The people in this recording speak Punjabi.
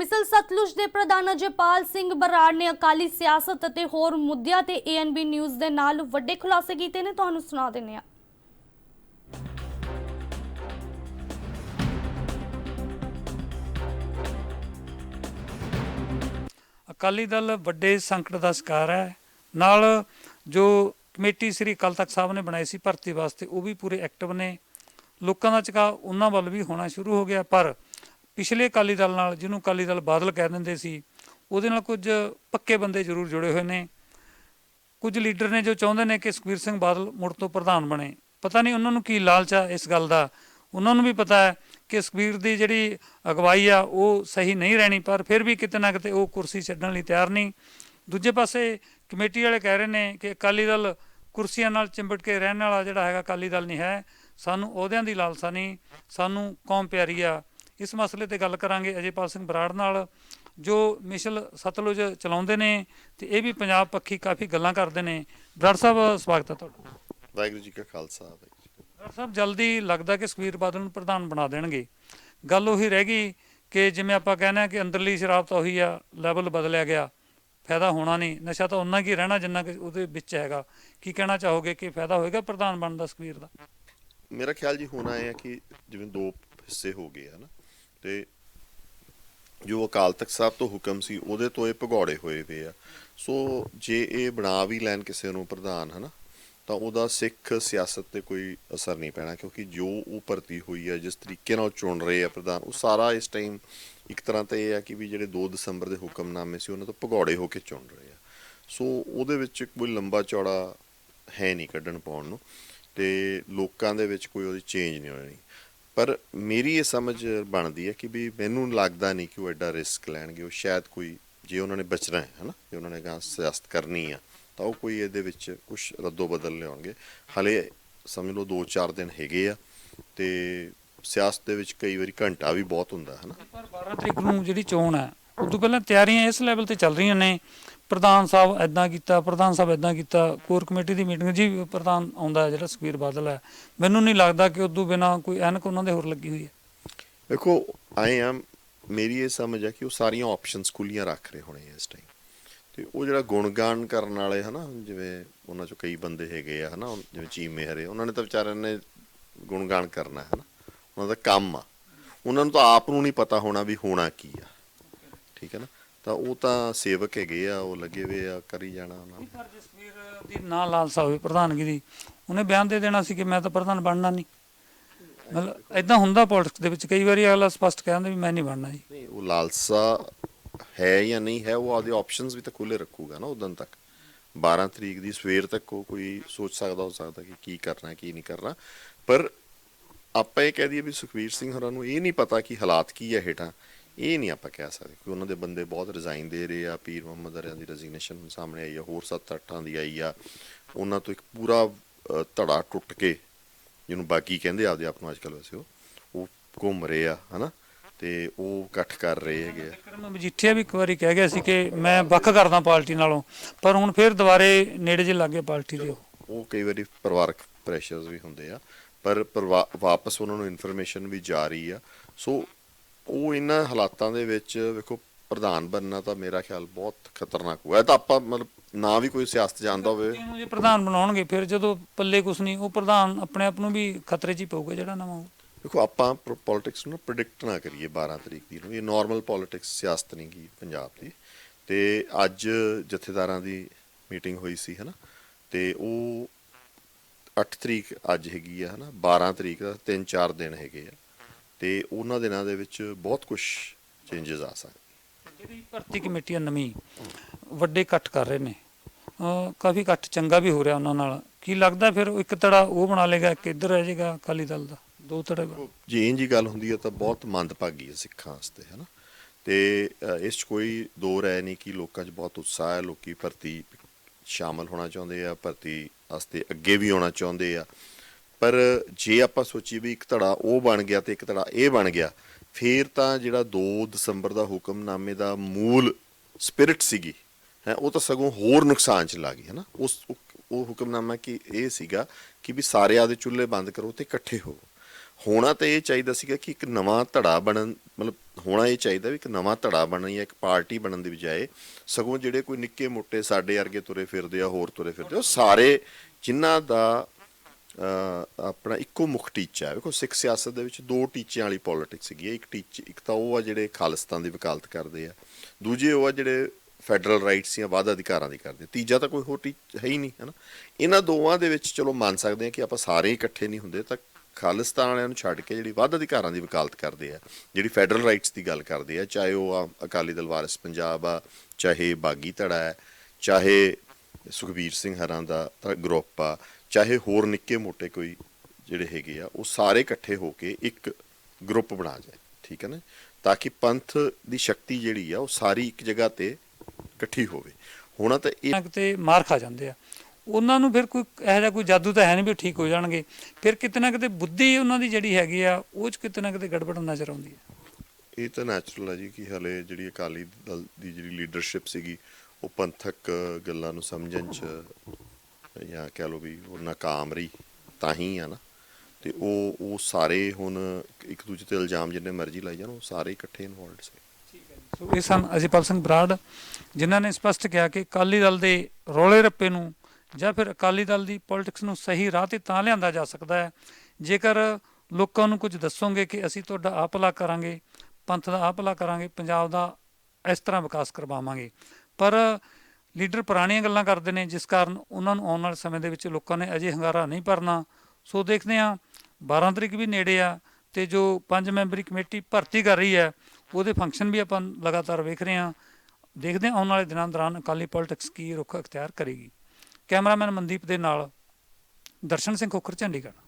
ਮਿਸਲ ਸਤਲੁਜ ਦੇ ਪ੍ਰਧਾਨ ਅਜੇਪਾਲ ਸਿੰਘ ਬਰਾੜ ਨੇ ਅਕਾਲੀ ਸਿਆਸਤ ਅਤੇ ਹੋਰ ਮੁੱਦਿਆਂ ਤੇ ਏਐਨਬੀ ਨਿਊਜ਼ ਦੇ ਨਾਲ ਵੱਡੇ ਖੁਲਾਸੇ ਕੀਤੇ ਨੇ। ਤੁਹਾਨੂੰ ਸੁਣਾ ਦਿੰਨੇ ਆ ਅਕਾਲੀ ਦਲ ਵੱਡੇ ਸੰਕਟ ਦਾ ਸ਼ਿਕਾਰ ਹੈ। ਨਾਲ ਜੋ ਕਮੇਟੀ ਸ੍ਰੀ ਅਕਾਲ ਤਖਤ ਸਾਹਿਬ ਨੇ ਬਣਾਈ ਸੀ ਭਰਤੀ ਵਾਸਤੇ, ਉਹ ਵੀ ਪੂਰੇ ਐਕਟਿਵ ਨੇ। ਲੋਕਾਂ ਦਾ ਝੁਕਾਅ ਉਹਨਾਂ ਵੱਲ ਵੀ ਹੋਣਾ ਸ਼ੁਰੂ ਹੋ ਗਿਆ, ਪਰ ਪਿਛਲੇ ਅਕਾਲੀ ਦਲ ਨਾਲ, ਜਿਹਨੂੰ ਅਕਾਲੀ ਦਲ ਬਾਦਲ ਕਹਿ ਦਿੰਦੇ ਸੀ, ਉਹਦੇ ਨਾਲ ਕੁਝ ਪੱਕੇ ਬੰਦੇ ਜ਼ਰੂਰ ਜੁੜੇ ਹੋਏ ਨੇ। ਕੁਝ ਲੀਡਰ ਨੇ ਜੋ ਚਾਹੁੰਦੇ ਨੇ ਕਿ ਸੁਖਬੀਰ ਸਿੰਘ ਬਾਦਲ ਮੁੜ ਤੋਂ ਪ੍ਰਧਾਨ ਬਣੇ। ਪਤਾ ਨਹੀਂ ਉਹਨਾਂ ਨੂੰ ਕੀ ਲਾਲਚ ਆ ਇਸ ਗੱਲ ਦਾ। ਉਹਨਾਂ ਨੂੰ ਵੀ ਪਤਾ ਹੈ ਕਿ ਸੁਖਬੀਰ ਦੀ ਜਿਹੜੀ ਅਗਵਾਈ ਆ, ਉਹ ਸਹੀ ਨਹੀਂ ਰਹਿਣੀ, ਪਰ ਫਿਰ ਵੀ ਕਿਤੇ ਨਾ ਕਿਤੇ ਉਹ ਕੁਰਸੀ ਛੱਡਣ ਲਈ ਤਿਆਰ ਨਹੀਂ। ਦੂਜੇ ਪਾਸੇ ਕਮੇਟੀ ਵਾਲੇ ਕਹਿ ਰਹੇ ਨੇ ਕਿ ਅਕਾਲੀ ਦਲ ਕੁਰਸੀਆਂ ਨਾਲ ਚਿੰਬੜ ਕੇ ਰਹਿਣ ਵਾਲਾ ਜਿਹੜਾ ਹੈਗਾ ਅਕਾਲੀ ਦਲ ਨਹੀਂ ਹੈ। ਸਾਨੂੰ ਅਹੁਦਿਆਂ ਦੀ ਲਾਲਸਾ ਨਹੀਂ, ਸਾਨੂੰ ਕੌਮ ਪਿਆਰੀ ਆ। ਇਸ ਮਸਲੇ ਤੇ ਗੱਲ ਕਰਾਂਗੇ ਅਜੇਪਾਲ ਸਿੰਘ ਬਰਾੜ ਨਾਲ ਜੋ ਮਿਸ਼ਲ ਸਤਲੁਜ ਚਲਾਉਂਦੇ ਨੇ ਤੇ ਇਹ ਵੀ ਪੰਜਾਬ ਪੱਖੀ ਕਾਫੀ ਗੱਲਾਂ ਕਰਦੇ ਨੇ। ਬਰਾੜ ਸਾਹਿਬ ਸਵਾਗਤ ਹੈ ਤੁਹਾਡਾ। ਵਾਹਿਗੁਰੂ ਜੀ ਕਾ ਖਾਲਸਾ ਡਾਕਟਰ ਸਾਹਿਬ ਜਲਦੀ ਲੱਗਦਾ ਕਿ ਸੁਖਬੀਰ ਬਾਦਲ ਨੂੰ ਪ੍ਰਧਾਨ ਬਣਾ ਦੇਣਗੇ। ਗੱਲ ਉਹੀ ਰਹਿ ਗਈ ਕਿ ਜਿਵੇਂ ਆਪਾਂ ਕਹਿੰਦੇ ਆ ਕਿ ਅੰਦਰਲੀ ਸ਼ਰਾਬ ਤਾਂ ਉਹੀ ਆ ਲੈਵਲ ਬਦਲਿਆ ਗਿਆ ਫਾਇਦਾ ਹੋਣਾ ਨਹੀਂ ਨਸ਼ਾ ਤਾਂ ਉਨਾ ਕੀ ਰਹਿਣਾ ਜਿੰਨਾ ਕਿ ਉਹਦੇ ਵਿੱਚ ਹੈਗਾ। ਕੀ ਕਹਿਣਾ ਚਾਹੋਗੇ ਕਿ ਫਾਇਦਾ ਹੋਏਗਾ ਪ੍ਰਧਾਨ ਬਣਨ ਦਾ ਸੁਖਬੀਰ ਦਾ। ਮੇਰਾ ਖਿਆਲ ਜੀ ਹੋਣਾ ਹੈ ਕਿ ਜਿਵੇਂ ਦੋ ਹਿੱਸੇ ਹੋ ਗਏ ਹਨ ਤੇ ਜੋ ਅਕਾਲ ਤਖਤ ਸਾਹਿਬ ਤੋਂ ਹੁਕਮ ਸੀ, ਉਹਦੇ ਤੋਂ ਇਹ ਭਗੌੜੇ ਹੋਏ ਵੇ ਆ। ਸੋ ਜੇ ਇਹ ਬਣਾ ਵੀ ਲੈਣ ਕਿਸੇ ਨੂੰ ਪ੍ਰਧਾਨ, ਹਨਾ, ਤਾਂ ਉਹਦਾ ਸਿੱਖ ਸਿਆਸਤ ਤੇ ਕੋਈ ਅਸਰ ਨਹੀਂ ਪੈਣਾ, ਕਿਉਂਕਿ ਜੋ ਉਹ ਭਰਤੀ ਹੋਈ ਹੈ ਜਿਸ ਤਰੀਕੇ ਨਾਲ ਉਹ ਚੁਣ ਰਹੇ ਆ ਪ੍ਰਧਾਨ, ਉਹ ਸਾਰਾ ਇਸ ਟਾਈਮ ਇੱਕ ਤਰ੍ਹਾਂ ਤਾਂ ਇਹ ਆ ਕਿ ਵੀ ਜਿਹੜੇ 2 ਦਸੰਬਰ ਦੇ ਹੁਕਮਨਾਮੇ ਸੀ, ਉਹਨਾਂ ਤੋਂ ਭਗੌੜੇ ਹੋ ਕੇ ਚੁਣ ਰਹੇ ਆ। ਸੋ ਉਹਦੇ ਵਿੱਚ ਕੋਈ ਲੰਬਾ ਚੌੜਾ ਹੈ ਨਹੀਂ ਕੱਢਣ ਪਾਉਣ ਨੂੰ, ਤੇ ਲੋਕਾਂ ਦੇ ਵਿੱਚ ਕੋਈ ਉਹਦੀ ਚੇਂਜ ਨਹੀਂ ਹੋਣੀ। ਪਰ ਮੇਰੀ ਇਹ ਸਮਝ ਬਣਦੀ ਹੈ ਕਿ ਵੀ ਮੈਨੂੰ ਲੱਗਦਾ ਨਹੀਂ ਕਿ ਉਹ ਐਡਾ ਰਿਸਕ ਲੈਣਗੇ। ਉਹ ਸ਼ਾਇਦ ਕੋਈ, ਜੇ ਉਹਨਾਂ ਨੇ ਬਚਣਾ ਹੈ, ਹਨਾ, ਜੇ ਉਹਨਾਂ ਨੇ ਗਾਂ ਸਿਆਸਤ ਕਰਨੀ ਆ, ਤਾਂ ਉਹ ਕੋਈ ਇਹਦੇ ਵਿੱਚ ਕੁਝ ਰੱਦੋ ਬਦਲ ਲਿਆਉਣਗੇ। ਹਲੇ ਸਮਝ ਲਓ 2-4 ਦਿਨ ਹੈਗੇ ਆ ਤੇ ਸਿਆਸਤ ਦੇ ਵਿੱਚ ਕਈ ਵਾਰੀ ਘੰਟਾ ਵੀ ਬਹੁਤ ਹੁੰਦਾ ਹੈ ਨਾ ਪਰ 12 ਤਰੀਕ ਨੂੰ ਜਿਹੜੀ ਚੋਣ ਹੈ ਉਦੋਂ ਪਹਿਲਾਂ ਤਿਆਰੀਆਂ ਇਸ ਲੈਵਲ ਤੇ ਚੱਲ ਰਹੀਆਂ ਨੇ। ਪ੍ਰਧਾਨ ਸਾਹਿਬ ਐਦਾਂ ਕੀਤਾ, ਪ੍ਰਧਾਨ ਸਾਹਿਬ ਐਦਾਂ ਕੀਤਾ, ਕੋਰ ਕਮੇਟੀ ਦੀ ਮੀਟਿੰਗ ਜੀ ਪ੍ਰਧਾਨ ਆਉਂਦਾ ਜਿਹੜਾ ਸੁਖਬੀਰ ਬਾਦਲ ਹੈ। ਮੈਨੂੰ ਨਹੀਂ ਲੱਗਦਾ ਕਿ ਉਦੋਂ ਬਿਨਾ ਕੋਈ ਐਨਕ ਉਹਨਾਂ ਦੇ ਹੋਰ ਲੱਗੀ ਹੋਈ ਹੈ। ਦੇਖੋ ਆਈ ਐਮ ਮੇਰੀ ਇਹ ਸਮਝ ਹੈ ਕਿ ਉਹ ਸਾਰੀਆਂ ਆਪਸ਼ਨਸ ਖੁੱਲੀਆਂ ਰੱਖ ਰਹੇ ਹੋਣੇ ਇਸ ਟਾਈਮ ਤੇ ਉਹ ਜਿਹੜਾ ਗੁਣਗਾਨ ਕਰਨ ਵਾਲੇ ਹਨਾ, ਜਿਵੇਂ ਉਹਨਾਂ ਚੋਂ ਕਈ ਬੰਦੇ ਹੈਗੇ ਆ ਹਨਾ ਜਿਵੇਂ ਚੀਮੇ ਹਰੇ ਉਹਨਾਂ ਨੇ ਤਾਂ ਵਿਚਾਰਿਆਂ ਨੇ ਗੁਣਗਾਨ ਕਰਨਾ ਹਨਾ। ਉਹਨਾਂ ਦਾ ਕੰਮ ਆ। ਉਹਨਾਂ ਨੂੰ ਤਾਂ ਆਪ ਨੂੰ ਨਹੀਂ ਪਤਾ ਹੋਣਾ ਵੀ ਹੋਣਾ ਕੀ ਆ। ਠੀਕ ਹੈ ਨਾ? ਤਾਂ ਉਹ ਤਾਂ ਸੇਵਕ ਹੈਗੇ ਆ ਉਹ ਲੱਗੇ ਹੋਏ ਆ ਕਰੀ ਜਾਣਾ ਉਹਨਾਂ ਨੇ। ਪਰ ਜਸਵੀਰ ਦੀ ਨਾ ਲਾਲਸਾ ਹੋਵੇ ਪ੍ਰਧਾਨਗੀ ਦੀ ਉਹਨੇ ਬਿਆਨ ਦੇ ਦੇਣਾ ਸੀ ਕਿ ਮੈਂ ਤਾਂ ਪ੍ਰਧਾਨ ਬਣਨਾ ਨਹੀਂ। ਮਤਲਬ ਐਦਾਂ ਹੁੰਦਾ ਪੋਲਿਟਿਕਸ ਦੇ ਵਿੱਚ ਕਈ ਵਾਰੀ ਅਗਲਾ ਸਪਸ਼ਟ ਕਹਿੰਦਾ ਵੀ ਮੈਂ ਨਹੀਂ ਬਣਨਾ ਜੀ। ਨਹੀਂ ਉਹ ਲਾਲਸਾ ਹੈ ਜਾਂ ਨਹੀਂ ਹੈ ਉਹ ਆਪਦੇ ਆਪਸ਼ਨਸ ਵੀ ਤਾਂ ਖੁੱਲੇ ਰੱਖੂਗਾ ਨਾ ਉਦੋਂ ਤੱਕ। 12 ਤਰੀਕ ਦੀ ਸਵੇਰ ਤੱਕ ਉਹ ਕੋਈ ਸੋਚ ਸਕਦਾ ਹੋ ਸਕਦਾ ਕਿ ਕੀ ਕਰਨਾ ਕੀ ਨਹੀਂ ਕਰਨਾ। ਪਰ ਆਪਾਂ ਇਹ ਕਹਿ ਦਈਏ ਵੀ ਸੁਖਵੀਰ ਸਿੰਘ ਹੋਰਾਂ ਨੂੰ ਇਹ ਨਹੀਂ ਪਤਾ ਕਿ ਹਾਲਾਤ ਕੀ ਹੈ ਹੇਠਾਂ। ਇਹ ਨਹੀਂ ਆਪਾਂ ਕਹਿ ਸਕਦੇ ਕਿ ਉਹਨਾਂ ਦੇ ਬੰਦੇ ਬਹੁਤ ਰਿਜ਼ਾਈਨ ਦੇ ਰਹੇ ਆ ਪੀਰ ਮੁਹੰਮਦ ਅਰਿਆਂ ਦੀ ਰੈਜ਼ਿਗਨੇਸ਼ਨ ਸਾਹਮਣੇ ਆਈ ਆ ਹੋਰ ਸੱਤ ਅੱਠਾਂ ਦੀ ਆਈ ਆ। ਉਹਨਾਂ ਤੋਂ ਇੱਕ ਪੂਰਾ ਧੜਾ ਟੁੱਟ ਕੇ ਜਿਹਨੂੰ ਬਾਕੀ ਕਹਿੰਦੇ ਆਪਦੇ ਆਪ ਨੂੰ ਅੱਜਕੱਲ ਵੈਸੇ ਉਹ ਉਹ ਘੁੰਮ ਰਹੇ ਆ ਹਨਾ? ਤੇ ਉਹ ਇਕੱਠ ਕਰ ਰਹੇ ਹੈਗੇ ਆ। ਵਿਕਰਮ ਮਜੀਠੀਆ ਵੀ ਇੱਕ ਵਾਰੀ ਕਹਿ ਗਿਆ ਸੀ ਕਿ ਮੈਂ ਵੱਖ ਕਰਦਾ ਪਾਰਟੀ ਨਾਲੋਂ ਪਰ ਹੁਣ ਫਿਰ ਦੁਬਾਰੇ ਨੇੜੇ ਜੇ ਲੱਗੇ ਪਾਰਟੀ ਦੇ ਉਹ। ਕਈ ਵਾਰੀ ਪਰਿਵਾਰਕ ਪ੍ਰੈਸ਼ਰਸ ਵੀ ਹੁੰਦੇ ਆ ਪਰ ਵਾਪਸ ਉਹਨਾਂ ਨੂੰ ਇਨਫੋਰਮੇਸ਼ਨ ਵੀ ਜਾ ਰਹੀ ਆ। ਸੋ ਉਹ ਇਹਨਾਂ ਹਾਲਾਤਾਂ ਦੇ ਵਿੱਚ ਵੇਖੋ ਪ੍ਰਧਾਨ ਬਣਨਾ ਤਾਂ ਮੇਰਾ ਖਿਆਲ ਬਹੁਤ ਖਤਰਨਾਕ ਹੋਇਆ। ਤਾਂ ਆਪਾਂ ਮਤਲਬ ਨਾ ਵੀ ਕੋਈ ਸਿਆਸਤ ਜਾਣਦਾ ਹੋਵੇ। ਇਹਨੂੰ ਜੇ ਪ੍ਰਧਾਨ ਬਣਾਉਣਗੇ ਫਿਰ ਜਦੋਂ ਪੱਲੇ ਕੁਛ ਨਹੀਂ ਉਹ ਪ੍ਰਧਾਨ ਆਪਣੇ ਆਪ ਨੂੰ ਵੀ ਖਤਰੇ 'ਚ ਹੀ ਪਊਗਾ ਜਿਹੜਾ ਨਵਾਂ ਹੋਊ। ਦੇਖੋ ਆਪਾਂ ਪੋਲਿਟਿਕਸ ਨੂੰ ਪ੍ਰੈਡਿਕਟ ਨਾ ਕਰੀਏ 12 ਤਰੀਕ ਦੀ ਨੂੰ। ਇਹ ਨਾਰਮਲ ਪੋਲਿਟਿਕਸ ਸਿਆਸਤ ਨਹੀਂ ਗੀ ਪੰਜਾਬ ਦੀ। ਤੇ ਅੱਜ ਜਥੇਦਾਰਾਂ ਦੀ ਮੀਟਿੰਗ ਹੋਈ ਸੀ ਹਨਾ? ਤੇ ਉਹ 8 ਤਰੀਕ ਅੱਜ ਹੈਗੀ ਆ ਹਨਾ? 12 ਤਰੀਕ ਦਾ 3-4 ਦਿਨ ਹੈਗੇ ਆ। ਤੇ ਉਹਨਾਂ ਦਿਨਾਂ ਦੇ ਵਿੱਚ ਬਹੁਤ ਕੁਝ ਚੇਂਜਸ ਆ ਸਕਦੇ। ਜਿਹੜੀ ਭਰਤੀ ਕਮੇਟੀ ਆ ਨਵੀਂ ਵੱਡੇ ਇਕੱਠ ਕਰ ਰਹੇ ਨੇ ਅਹ ਕਾਫੀ ਇਕੱਠ ਚੰਗਾ ਵੀ ਹੋ ਰਿਹਾ ਉਹਨਾਂ ਨਾਲ। ਕੀ ਲੱਗਦਾ ਫਿਰ ਉਹ ਇੱਕ ਤੜਾ ਉਹ ਬਣਾ ਲੇਗਾ ਇੱਕ ਇੱਧਰ ਰਹਿ ਜਾਏਗਾ ਅਕਾਲੀ ਦਲ ਦਾ? ਦੋ ਤੜੇ ਜੇ ਇੰਜ ਹੀ ਗੱਲ ਹੁੰਦੀ ਹੈ ਤਾਂ ਬਹੁਤ ਮੰਦਭਾਗੀ ਹੈ ਸਿੱਖਾਂ ਵਾਸਤੇ ਹਨਾ ਤੇ ਅ, ਇਸ 'ਚ ਕੋਈ ਦੋ ਰਾਏ ਨਹੀਂ ਕਿ ਲੋਕਾਂ 'ਚ ਬਹੁਤ ਉਤਸ਼ਾਹ ਹੈ ਲੋਕੀ ਭਰਤੀ ਸ਼ਾਮਲ ਹੋਣਾ ਚਾਹੁੰਦੇ ਆ ਭਰਤੀ ਵਾਸਤੇ ਅੱਗੇ ਵੀ ਆਉਣਾ ਚਾਹੁੰਦੇ ਆ। ਪਰ ਜੇ ਆਪਾਂ ਸੋਚੀਏ ਵੀ ਇੱਕ ਧੜਾ ਉਹ ਬਣ ਗਿਆ ਤੇ ਇੱਕ ਧੜਾ ਇਹ ਬਣ ਗਿਆ, ਫੇਰ ਤਾਂ ਜਿਹੜਾ 2 ਦਸੰਬਰ ਦਾ ਹੁਕਮਨਾਮੇ ਦਾ ਮੂਲ ਸਪਿਰਿਟ ਸੀਗੀ, ਹੈ, ਉਹ ਤਾਂ ਸਗੋਂ ਹੋਰ ਨੁਕਸਾਨ ਚ ਲਾ ਗਈ, ਹੈ ਨਾ? ਉਸ ਉਹ- ਹੁਕਮਨਾਮਾ ਕਿ ਇਹ ਸੀਗਾ ਕਿ ਵੀ ਸਾਰੇ ਆਦੇ ਚੁੱਲ੍ਹੇ ਬੰਦ ਕਰੋ ਤੇ ਇਕੱਠੇ ਹੋ। ਹੋਣਾ ਤਾਂ ਇਹ ਚਾਹੀਦਾ ਸੀਗਾ ਕਿ ਇੱਕ ਨਵਾਂ ਧੜਾ ਬਣਨ, ਮਤਲਬ ਹੋਣਾ ਇਹ ਚਾਹੀਦਾ ਵੀ ਇੱਕ ਨਵਾਂ ਧੜਾ ਬਣਨ ਜਾਂ ਇੱਕ ਪਾਰਟੀ ਬਣਨ ਦੀ ਬਜਾਏ ਸਗੋਂ ਜਿਹੜੇ ਕੋਈ ਨਿੱਕੇ ਮੋਟੇ ਸਾਡੇ ਵਰਗੇ ਤੁਰੇ ਫਿਰਦੇ ਆ, ਹੋਰ ਤੁਰੇ ਫਿਰਦੇ ਉਹ ਸਾਰੇ ਜਿਨ੍ਹਾਂ ਦਾ ਆਪਣਾ ਇੱਕੋ ਮੁੱਖ ਟੀਚਾ ਹੈ। ਵੇਖੋ, ਸਿੱਖ ਸਿਆਸਤ ਦੇ ਵਿੱਚ ਦੋ ਟੀਚਿਆਂ ਵਾਲੀ ਪੋਲਿਟਿਕਸ ਹੈਗੀ ਇੱਕ ਟੀਚ, ਇੱਕ ਤਾਂ ਉਹ ਆ ਜਿਹੜੇ ਖਾਲਿਸਤਾਨ ਦੀ ਵਕਾਲਤ ਕਰਦੇ ਆ। ਦੂਜੇ ਉਹ ਆ ਜਿਹੜੇ ਫੈਡਰਲ ਰਾਈਟਸ ਜਾਂ ਵਾਧਾ ਅਧਿਕਾਰਾਂ ਦੀ ਕਰਦੇ ਤੀਜਾ ਤਾਂ ਕੋਈ ਹੋਰ ਟੀਚ ਹੈ ਹੀ ਨਹੀਂ ਹੈ ਨਾ ਇਹਨਾਂ ਦੋਵਾਂ ਦੇ ਵਿੱਚ ਚਲੋ ਮੰਨ ਸਕਦੇ ਆ ਕਿ ਆਪਾਂ ਸਾਰੇ ਇਕੱਠੇ ਨਹੀਂ ਹੁੰਦੇ, ਤਾਂ ਖਾਲਿਸਤਾਨ ਵਾਲਿਆਂ ਨੂੰ ਛੱਡ ਕੇ ਜਿਹੜੀ ਵਾਧਾ ਅਧਿਕਾਰਾਂ ਦੀ ਵਕਾਲਤ ਕਰਦੇ ਆ, ਜਿਹੜੀ ਫੈਡਰਲ ਰਾਈਟਸ ਦੀ ਗੱਲ ਕਰਦੇ ਆ, ਚਾਹੇ ਉਹ ਆ ਅਕਾਲੀ ਦਲ ਵਾਰਿਸ ਪੰਜਾਬ ਆ, ਚਾਹੇ ਬਾਗੀ ਧੜਾ ਹੈ, ਚਾਹੇ ਸੁਖਬੀਰ ਸਿੰਘ ਹਰਾਂ ਦਾ ਤਾਂ ਗਰੁੱਪ ਆ ਚਾਹੇ ਹੋਰ ਨਿੱਕੇ ਮੋਟੇ ਕੋਈ ਜਿਹੜੇ ਹੈਗੇ ਆ ਉਹ ਸਾਰੇ ਇਕੱਠੇ ਹੋ ਕੇ ਇੱਕ ਗਰੁੱਪ ਬਣਾ ਜਾਏ ਠੀਕ ਹੈ ਨਾ? ਤਾਂ ਕਿ ਪੰਥ ਦੀ ਸ਼ਕਤੀ ਜਿਹੜੀ ਆ ਉਹ ਸਾਰੀ ਇੱਕ ਜਗ੍ਹਾ ਤੇ ਇਕੱਠੀ ਹੋਵੇ। ਹੋਣਾ ਤਾਂ ਇਹ ਕਿਤੇ ਮਾਰ ਖਾ ਜਾਂਦੇ ਆ। ਉਹਨਾਂ ਨੂੰ ਫਿਰ ਕੋਈ ਇਹੋ ਜਿਹਾ ਕੋਈ ਜਾਦੂ ਤਾਂ ਹੈ ਨਹੀਂ ਵੀ ਠੀਕ ਹੋ ਜਾਣਗੇ। ਫਿਰ ਕਿਤੇ ਨਾ ਕਿਤੇ ਬੁੱਧੀ ਉਹਨਾਂ ਦੀ ਜਿਹੜੀ ਹੈਗੀ ਆ ਉਹ ਚ ਕਿਤੇ ਨਾ ਕਿਤੇ ਗੜਬੜ ਨਜ਼ਰ ਆਉਂਦੀ ਹੈ ਇਹ ਤਾਂ ਨੈਚੁਰਲ ਹੈ ਜੀ ਕਿ ਹਲੇ ਜਿਹੜੀ ਅਕਾਲੀ ਦਲ ਦੀ ਜਿਹੜੀ ਲੀਡਰਸ਼ਿਪ ਸੀਗੀ ਉਹ ਪੰਥਕ ਗੱਲਾਂ ਨੂੰ ਸਮਝਣ ਚ ਜਾਂ ਕਹਿ ਲਓ ਵੀ ਉਹ ਨਾਕਾਮ ਰਹੀ ਤਾਂ ਹੀ ਆ ਨਾ। ਤੇ ਉਹ ਉਹ ਸਾਰੇ ਹੁਣ ਇੱਕ ਦੂਜੇ ਤੇ ਇਲਜ਼ਾਮ ਜਿੰਨੇ ਮਰਜ਼ੀ ਲਾਈ ਜਾਣ, ਉਹ ਸਾਰੇ ਇਕੱਠੇ ਇਨਵੋਲਡ ਸੀ। ਸੋ ਇਹ ਸਨ ਅਜੀਪਾਲ ਸਿੰਘ ਬਰਾੜ, ਜਿਨ੍ਹਾਂ ਨੇ ਸਪਸ਼ਟ ਕਿਹਾ ਕਿ ਅਕਾਲੀ ਦਲ ਦੇ ਰੋਲੇ ਰੱਪੇ ਨੂੰ ਜਾਂ ਫਿਰ ਅਕਾਲੀ ਦਲ ਦੀ ਪੋਲਿਟਿਕਸ ਨੂੰ ਸਹੀ ਰਾਹ ਤੇ ਤਾਂ ਲਿਆਂਦਾ ਜਾ ਸਕਦਾ ਹੈ। ਜੇਕਰ ਲੋਕਾਂ ਨੂੰ ਕੁਝ ਦੱਸੋਗੇ ਕਿ ਅਸੀਂ ਤੁਹਾਡਾ ਆਹ ਭਲਾ ਕਰਾਂਗੇ, ਪੰਥ ਦਾ ਆਹ ਭਲਾ ਕਰਾਂਗੇ, ਪੰਜਾਬ ਦਾ ਇਸ ਤਰ੍ਹਾਂ ਵਿਕਾਸ ਕਰਵਾਵਾਂਗੇ। ਪਰ ਲੀਡਰ ਪੁਰਾਣੀਆਂ ਗੱਲਾਂ ਕਰਦੇ ਨੇ, ਜਿਸ ਕਾਰਨ ਉਹਨਾਂ ਨੂੰ ਆਉਣ ਵਾਲੇ ਸਮੇਂ ਦੇ ਵਿੱਚ ਲੋਕਾਂ ਨੇ ਅਜੇ ਹੰਗਾਰਾ ਨਹੀਂ ਭਰਨਾ। ਸੋ ਦੇਖਦੇ ਹਾਂ 12 ਤਰੀਕ ਵੀ ਨੇੜੇ ਆ ਤੇ ਜੋ ਪੰਜ ਮੈਂਬਰੀ ਕਮੇਟੀ ਭਰਤੀ ਕਰ ਰਹੀ ਹੈ, ਉਹਦੇ ਫੰਕਸ਼ਨ ਵੀ ਆਪਾਂ ਲਗਾਤਾਰ ਵੇਖ ਰਹੇ ਹਾਂ। ਦੇਖਦੇ ਹਾਂ ਆਉਣ ਵਾਲੇ ਦਿਨਾਂ ਦੌਰਾਨ ਅਕਾਲੀ ਪੋਲਿਟਿਕਸ ਕੀ ਰੁਖ ਅਖਤਿਆਰ ਕਰੇਗੀ। ਕੈਮਰਾਮੈਨ ਮਨਦੀਪ ਦੇ ਨਾਲ ਦਰਸ਼ਨ ਸਿੰਘ ਖੋਖਰ, ਚੰਡੀਗੜ੍ਹ।